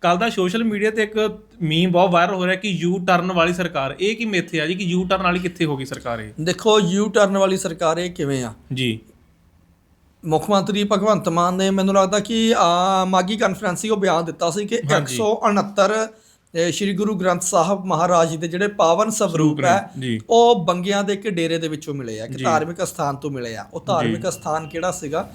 ਕੱਲ ਦਾ social media ਤੇ ਇੱਕ ਮੀਮ ਬਹੁਤ ਵਾਇਰਲ ਹੋ ਰਿਹਾ ਕਿ ਯੂ ਟਰਨ ਵਾਲੀ ਸਰਕਾਰ ਇਹ ਕੀ ਮਿੱਥ ਆ ਜੀ ਕਿ ਯੂ ਟਰਨ ਵਾਲੀ ਕਿੱਥੇ ਹੋ ਗਈ ਸਰਕਾਰ ਇਹ? ਦੇਖੋ ਯੂ ਟਰਨ ਵਾਲੀ ਸਰਕਾਰ ਇਹ ਕਿਵੇਂ ਆ? ਜੀ। ਮੁੱਖ ਮੰਤਰੀ ਭਗਵੰਤ ਮਾਨ ਨੇ ਮੈਨੂੰ ਲੱਗਦਾ ਕਿ ਆ ਮਾਗੀ ਕਾਨਫਰੰਸ ਉਹ ਬਿਆਨ ਦਿੱਤਾ ਸੀ ਕਿ ਹਾਂਜੀ। 169 ਇਹ ਸ੍ਰੀ ਗੁਰੂ ਗ੍ਰੰਥ ਸਾਹਿਬ ਮਹਾਰਾਜ ਜੀ ਦੇ ਜਿਹੜੇ ਪਾਵਨ ਸਰੂਪ ਹੈ ਉਹ ਬੰਗਿਆਂ ਦੇ ਇੱਕ ਡੇਰੇ ਦੇ ਵਿੱਚੋਂ ਮਿਲੇ ਆ ਕਿ ਜੀ। ਧਾਰਮਿਕ ਸਥਾਨ ਤੋਂ ਮਿਲੇ ਆ। ਉਹ ਧਾਰਮਿਕ ਸਥਾਨ ਕਿਹੜਾ ਸੀਗਾ?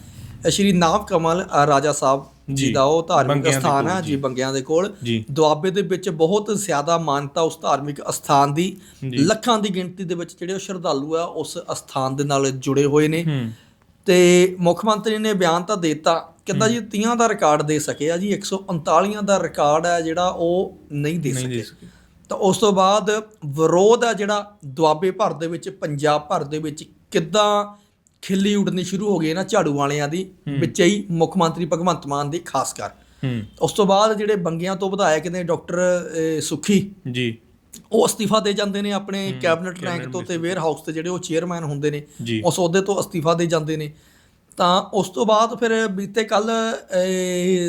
ਸ੍ਰੀ ਨਾਮ ਕਮਲ ਰਾਜਾ ਸਾਹਿਬ ਜੀ। ਜੀ। ਦਾ ਉਹ ਧਾਰਮਿਕ ਸਥਾਨ ਹੈ ਜੀ ਬੰਗਿਆਂ ਦੇ ਕੋਲ। ਦੁਆਬੇ ਦੇ ਵਿੱਚ ਬਹੁਤ ਜ਼ਿਆਦਾ ਮਾਨਤਾ ਉਸ ਧਾਰਮਿਕ ਅਸਥਾਨ ਦੀ। ਲੱਖਾਂ ਦੀ ਗਿਣਤੀ ਦੇ ਵਿੱਚ ਜਿਹੜੇ ਉਹ ਸ਼ਰਧਾਲੂ ਆ ਉਸ ਅਸਥਾਨ ਦੇ ਨਾਲ ਜੁੜੇ ਹੋਏ ਨੇ। ਤੇ ਮੁੱਖ ਮੰਤਰੀ ਨੇ ਬਿਆਨ ਤਾਂ ਦਿੱਤਾ ਕਹਿੰਦਾ ਜੀ 30 ਦਾ ਰਿਕਾਰਡ ਦੇ ਸਕੇ ਆ ਜੀ 139 ਦਾ ਰਿਕਾਰਡ ਹੈ ਜਿਹੜਾ ਉਹ ਨਹੀਂ ਦੇ ਸਕੇ। ਤਾਂ ਉਸ ਤੋਂ ਬਾਅਦ ਵਿਰੋਧ ਆ ਜਿਹੜਾ ਦੁਆਬੇ ਭਰ ਦੇ ਵਿੱਚ ਪੰਜਾਬ ਭਰ ਦੇ ਵਿੱਚ ਕਿੱਦਾਂ ਖਿੱਲੀ ਉੱਡਣੀ ਸ਼ੁਰੂ ਹੋ ਗਈ ਨਾ ਝਾੜੂ ਵਾਲਿਆਂ ਦੀ ਵਿੱਚ ਹੀ ਮੁੱਖ ਮੰਤਰੀ ਭਗਵੰਤ ਮਾਨ ਦੀ ਖਾਸ ਕਰ। ਹੂੰ। ਉਸ ਤੋਂ ਬਾਅਦ ਜਿਹੜੇ ਬੰਗਿਆਂ ਤੋਂ ਵਿਧਾਇਕ ਨੇ ਡਾਕਟਰ ਸੁਖੀ। ਜੀ। ਉਹ ਅਸਤੀਫਾ ਦੇ ਜਾਂਦੇ ਨੇ ਆਪਣੇ ਕੈਬਨਿਟ ਰੈਂਕ ਤੋਂ ਤੇ ਵੇਅਰ ਹਾਊਸ ਤੇ ਜਿਹੜੇ ਉਹ ਚੇਅਰਮੈਨ ਹੁੰਦੇ ਨੇ ਉਸ ਅਹੁਦੇ ਤੋਂ ਅਸਤੀਫਾ ਦੇ ਜਾਂਦੇ ਨੇ। ਤਾਂ ਉਸ ਤੋਂ ਬਾਅਦ ਫਿਰ ਬੀਤੇ ਕੱਲ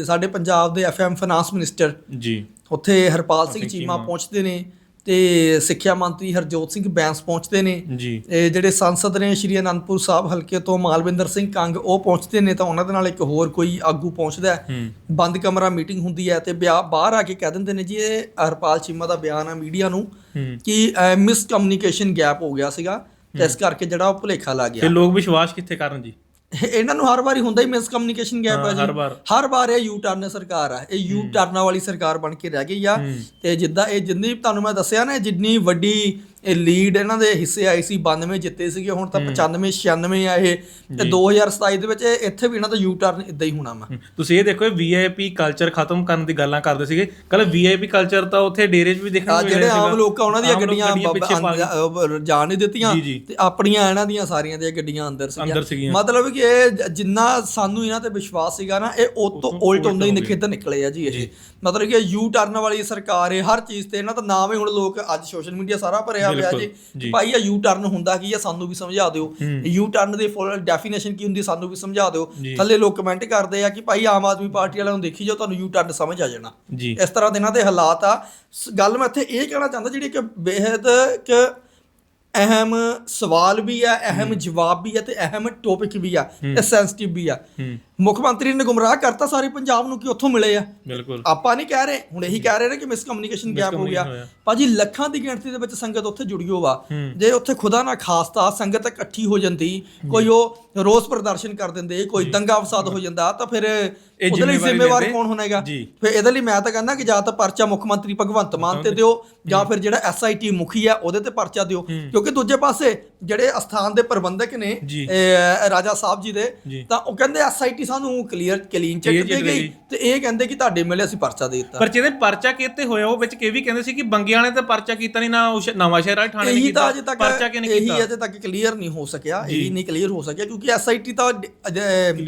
ਸਾਡੇ ਪੰਜਾਬ ਦੇ ਐਫਐਮ ਫਾਈਨਾਂਸ ਮਿਨਿਸਟਰ ਜੀ। ਉੱਥੇ ਹਰਪਾਲ ਸਿੰਘ ਚੀਮਾ। ਪਹੁੰਚਦੇ ਨੇ। ਤੇ ਸਿੱਖਿਆ ਮੰਤਰੀ ਹਰਜੋਤ ਸਿੰਘ ਬੈਂਸ ਪਹੁੰਚਦੇ ਨੇ। ਜੀ। ਇਹ ਜਿਹੜੇ ਸੰਸਦ ਨੇ ਸ਼੍ਰੀ ਅਨੰਦਪੁਰ ਸਾਹਿਬ ਹਲਕੇ ਤੋਂ ਮਾਲਵਿੰਦਰ ਸਿੰਘ ਕੰਗ ਉਹ ਪਹੁੰਚਦੇ ਨੇ ਤਾਂ ਉਹਨਾਂ ਦੇ ਨਾਲ ਇੱਕ ਹੋਰ ਕੋਈ ਆਗੂ ਪਹੁੰਚਦਾ ਬੰਦ ਕਮਰਾ ਮੀਟਿੰਗ ਹੁੰਦੀ ਹੈ ਤੇ ਬਾਹਰ ਆ ਕੇ ਕਹਿ ਦਿੰਦੇ ਨੇ ਜੀ ਇਹ ਹਰਪਾਲ ਚੀਮਾ ਦਾ ਬਿਆਨ ਆ ਮੀਡੀਆ ਨੂੰ ਕਿ ਮਿਸ ਕਮਿਊਨੀਕੇਸ਼ਨ ਗੈਪ ਹੋ ਗਿਆ ਸੀਗਾ। ਤੇ ਇਸ ਕਰਕੇ ਜਿਹੜਾ ਉਹ ਭੁਲੇਖਾ ਲੱਗ ਤੇ ਗਿਆ ਲੋਕ ਵਿਸ਼ਵਾਸ ਕਿੱਥੇ ਕਰਨ ਜੀ? ਇਹਨਾਂ ਨੂੰ ਹਰ ਵਾਰੀ ਹੁੰਦਾ ਹੀ ਮਿਸ ਕਮਿਊਨੀਕੇਸ਼ਨ ਗੈਪ ਹਾਂ, ਜੀ ਹਰ ਵਾਰ। ਇਹ ਯੂ ਟਰਨ ਸਰਕਾਰ ਆ ਇਹ ਯੂ ਟਰਨਾਂ ਵਾਲੀ ਸਰਕਾਰ ਬਣ ਕੇ ਰਹਿ ਗਈ ਆ। ਤੇ ਜਿੱਦਾਂ ਇਹ ਜਿੰਨੀ ਤੁਹਾਨੂੰ ਮੈਂ ਦੱਸਿਆ ਨਾ ਜਿੰਨੀ ਵੱਡੀ ਇਹ ਲੀਡ ਇਹਨਾਂ ਦੇ ਹਿੱਸੇ ਆਈ ਸੀ 92 ਜਿੱਤੇ ਸੀਗੇ ਹੁਣ ਤਾਂ 95 96 ਆ ਇਹ। ਤੇ 2027 ਦੇ ਵਿੱਚ ਇੱਥੇ ਵੀ ਇਹਨਾਂ ਦਾ ਯੂ ਟਰਨ ਇਦਾਂ ਹੀ ਹੋਣਾ ਵਾ। ਤੁਸੀਂ ਇਹ ਦੇਖੋ ਵੀਆਈਪੀ ਕਲਚਰ ਖਤਮ ਕਰਨ ਦੀ ਗੱਲਾਂ ਕਰਦੇ ਸੀਗੇ। ਕੱਲ ਵੀਆਈਪੀ ਕਲਚਰ ਤਾਂ ਉੱਥੇ ਡੇਰੇ 'ਚ ਵੀ ਦੇਖਣ ਨੂੰ ਜਿਹੜੇ ਮਿਲਿਆ ਆਮ ਸੀਗਾ। ਲੋਕ ਆ ਉਹਨਾਂ ਦੀਆਂ ਆਮ ਗੱਡੀਆਂ ਜਾਣ ਨਹੀਂ ਦਿੱਤੀਆਂ। ਤੇ ਆਪਣੀਆਂ ਇਹਨਾਂ ਦੀਆਂ ਸਾਰੀਆਂ ਦੀਆਂ ਗੱਡੀਆਂ ਅੰਦਰ ਸੀਗੀਆਂ। ਮਤਲਬ ਕਿ ਇਹ ਜਿੰਨਾ ਸਾਨੂੰ ਇਹਨਾਂ ਤੇ ਵਿਸ਼ਵਾਸ ਸੀਗਾ ਨਾ ਇਹ ਉਹ ਤੋਂ ਉਲਟ ਹੁੰਦਾ ਹੀ ਨਿਖੇਧ ਨਿਕਲੇ ਆ ਜੀ ਇਹ। ਮਤਲਬ ਕਿ ਯੂ ਟਰਨ ਵਾਲੀ ਸਰਕਾਰ ਹੈ ਹਰ ਚੀਜ਼ ਤੇ ਇਹਨਾਂ ਦਾ ਨਾਮ ਹੀ ਹੁਣ ਲੋਕ ਅੱਜ ਸੋਸ਼ਲ ਮੀਡੀਆ ਸਾਰਾ ਭਰਿਆ ਹੋਇਆ ਜੀ। ਕਿ ਭਾਈ ਇਹ ਯੂ ਟਰਨ ਹੁੰਦਾ ਕੀ ਆ ਸਾਨੂੰ ਵੀ ਸਮਝਾ ਦਿਓ। ਯੂ ਟਰਨ ਦੀ ਫੁੱਲ ਡੈਫੀਨੇਸ਼ਨ ਕੀ ਹੁੰਦੀ ਸਾਨੂੰ ਵੀ ਸਮਝਾ ਦਿਓ। ਥੱਲੇ ਲੋਕ ਕਮੈਂਟ ਕਰਦੇ ਆ ਕਿ ਭਾਈ ਆਮ ਆਦਮੀ ਪਾਰਟੀ ਵਾਲਿਆਂ ਨੂੰ ਦੇਖੀ ਜਾਓ ਤੁਹਾਨੂੰ ਯੂ ਟਰਨ ਸਮਝ ਆ ਜਾਣਾ। ਇਸ ਤਰ੍ਹਾਂ ਦੇ ਇਹਨਾਂ ਦੇ ਹਾਲਾਤ ਆ। ਗੱਲ ਮੈਂ ਇੱਥੇ ਇਹ ਕਹਿਣਾ ਚਾਹੁੰਦਾ ਜਿਹੜੀ ਕਿ ਬੇहद ਇੱਕ ਅਹਿਮ ਸਵਾਲ ਵੀ ਆ ਅਹਿਮ ਜਵਾਬ ਵੀ ਆ ਤੇ ਅਹਿਮ ਟੌਪਿਕ ਵੀ ਆ ਇਹ ਸੈਂਸਿਟਿਵ ਵੀ ਆ। ਮੁੱਖ ਮੰਤਰੀ ਨੇ ਗੁੰਮਰਾਹ ਕਰਤਾ ਸਾਰੇ ਪੰਜਾਬ ਨੂੰ ਕਿ ਉੱਥੋਂ ਮਿਲੇ ਆ। ਬਿਲਕੁਲ। ਆਪਾਂ ਨਹੀਂ ਕਹਿ ਰਹੇ ਹੁਣ ਇਹੀ ਕਹਿ ਰਹੇ ਨੇ ਕਿ ਮਿਸਕਮਿਊਨੀਕੇਸ਼ਨ ਗੈਪ ਹੋ ਗਿਆ। ਭਾਜੀ ਲੱਖਾਂ ਦੀ ਗਿਣਤੀ ਦੇ ਵਿੱਚ ਸੰਗਤ ਉੱਥੇ ਜੁੜੀ ਹੋ ਵਾ ਹੂੰ। ਜੇ ਉੱਥੇ ਖੁਦਾ ਨਾ ਖਾਸਤਾ ਸੰਗਤ ਇਕੱਠੀ ਹੋ ਜਾਂਦੀ ਕੋਈ ਉਹ ਰੋਸ ਪ੍ਰਦਰਸ਼ਨ ਕਰ ਦਿੰਦੇ ਕੋਈ ਦੰਗਾ ਫਸਾਦ ਹੋ ਜਾਂਦਾ ਤਾਂ ਫਿਰ ਉਹਦੇ ਲਈ ਜ਼ਿੰਮੇਵਾਰੀ। ਕੌਣ ਹੋਣੇਗਾ। ਫਿਰ ਇਹਦੇ ਲਈ ਮੈਂ ਤਾਂ ਕਹਿੰਦਾ ਕਿ ਜਾਂ ਤਾਂ ਪਰਚਾ ਮੁੱਖ ਮੰਤਰੀ ਭਗਵੰਤ ਮਾਨ ਤੇ ਦਿਓ ਜਾਂ ਫਿਰ ਜਿਹੜਾ ਐਸਆਈਟੀ ਮੁਖੀ ਆ ਉਹਦੇ ਤੇ ਪਰਚਾ ਦਿਓ। ਕਿਉਂਕਿ ਦੂਜੇ ਪਾਸੇ ਜਿਹੜੇ ਅਸਥਾਨ ਦੇ ਪ੍ਰਬੰਧਕ ਨੇ ਜੀ। ਰਾਜਾ ਸਾਹਿਬ ਜੀ ਦੇ ਜੀ। ਤਾਂ ਉਹ ਕਹਿੰਦੇ ਐਸਆਈਟੀ ਸਾਨੂੰ ਕਲੀਅਰ ਕਲੀਨ Clear ਦੇ ਗਈ। ਤੇ ਇਹ ਕਹਿੰਦੇ ਕਿ ਤੁਹਾਡੇ ਮਿਲੇ ਅਸੀਂ ਪਰਚਾ ਦੇ ਦਿੱਤਾ ਪਰ ਜਿਹਦੇ ਪਰਚਾ ਕਿਤੇ ਹੋਇਆ ਉਹ ਵਿੱਚ ਇਹ ਵੀ ਕਹਿੰਦੇ ਸੀ ਕਿ ਬੰਗਿਆਂ ਨੇ ਤਾਂ ਪਰਚਾ ਕੀਤਾ ਨਹੀਂ ਨਾ ਉਸ ਨਵਾਂ ਸ਼ਹਿਰ ਵਾਲੇ ਥਾਣੇ ਨੇ ਇਹੀ ਤਾਂ ਕੀਤਾ ਅਜੇ ਤੱਕ ਪਰਚਾ ਕਿਹਨੇ ਇਹੀ ਕੀਤਾ ਅਜੇ ਤੱਕ ਕਲੀਅਰ ਨਹੀਂ ਹੋ ਸਕਿਆ ਇਹੀ ਨਹੀਂ ਕਲੀਅਰ ਹੋ ਸਕਿਆ ਕਿਉਂਕਿ ਐਸਆਈਟੀ ਤਾਂ ਡ- ਅਜੇ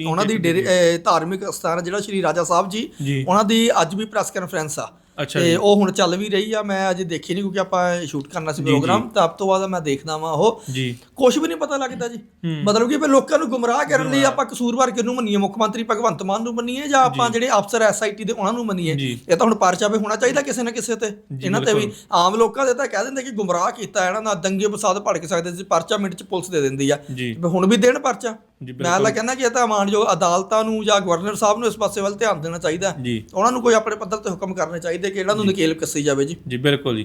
ਉਹਨਾਂ ਦੀ ਡੇਰੇ- ਅਹ ਧਾਰਮਿਕ ਸਥਾਨ ਜਿਹੜਾ ਸ਼੍ਰੀ ਰਾਜਾ ਸਾਹਿਬ ਜੀ ਜੀ। ਉਹਨਾਂ ਦੀ ਅੱਜ ਵੀ ਪ੍ਰੈਸ ਕਾਨਫਰੰਸ ਆ ਤੇ ਉਹ ਹੁਣ ਚੱਲ ਵੀ ਰਹੀ ਆ ਮੈਂ ਅਜੇ ਦੇਖੀ ਨਹੀਂ ਕਿਉਂਕਿ ਆਪਾਂ ਸ਼ੂਟ ਕਰਨਾ ਸੀ ਪ੍ਰੋਗਰਾਮ ਤਾਂ ਅਬ ਤੋਂ ਬਾਅਦ ਮੈਂ ਦੇਖਦਾ ਵਾਂ ਉਹ। ਜੀ। ਕੁਝ ਵੀ ਨਹੀਂ ਪਤਾ ਲੱਗਦਾ ਜੀ। ਮਤਲਬ ਕਿ ਫਿਰ ਲੋਕਾਂ ਨੂੰ ਗੁੰਮਰਾਹ ਕਰਨ ਲਈ ਆਪਾਂ ਕਸੂਰਵਾਰ ਕਿਹਨੂੰ ਮੰਨੀਏ? ਮੁੱਖ ਮੰਤਰੀ ਭਗਵੰਤ ਮਾਨ ਨੂੰ ਮੰਨੀਏ ਜਾਂ ਆਪਾਂ ਜਿਹੜੇ ਅਫਸਰ ਐਸਆਈਟੀ ਦੇ ਉਹਨਾਂ ਨੂੰ ਮੰਨੀਏ। ਇਹ ਤਾਂ ਹੁਣ ਪਰਚਾ ਵੀ ਹੋਣਾ ਚਾਹੀਦਾ ਕਿਸੇ ਨਾ ਕਿਸੇ ਤੇ। ਇਹਨਾਂ ਤੇ ਵੀ ਆਮ ਲੋਕਾਂ ਦੇ ਤਾਂ ਕਹਿ ਦਿੰਦੇ ਕਿ ਗੁੰਮਰਾਹ ਕੀਤਾ ਇਹਨਾਂ ਨਾਲ ਦੰਗੇ ਫਸਾਦ ਭੜਕ ਸਕਦੇ ਸੀ ਪਰਚਾ ਮਿੰਟ ਚ ਪੁਲਿਸ ਦੇ ਦਿੰਦੀ ਆ। ਹੁਣ ਵੀ ਦੇਣ ਪਰਚਾ। ਮੈਂ ਤਾਂ ਕਹਿੰਦਾ ਕਿ ਇਹ ਤਾਂ ਮਾਨਯੋਗ ਅਦਾਲਤਾਂ ਨੂੰ ਜਾਂ ਗਵਰਨਰ ਸਾਹਿਬ ਨੂੰ ਇਸ ਪਾਸੇ ਵੱਲ ਧਿਆਨ ਦੇਣਾ ਚਾਹੀਦਾ ਜੀ। ਉਹਨਾਂ ਨੂੰ ਕੋਈ ਆਪਣੇ ਪੱਧਰ ਤੇ ਹੁਕਮ ਕਰਨੇ ਚਾਹੀਦੇ ਕਿ ਇਹਨਾਂ ਨੂੰ ਨਕੇਲ ਕੱਸੀ ਜਾਵੇ ਜੀ। ਜੀ ਬਿਲਕੁਲ ਜੀ।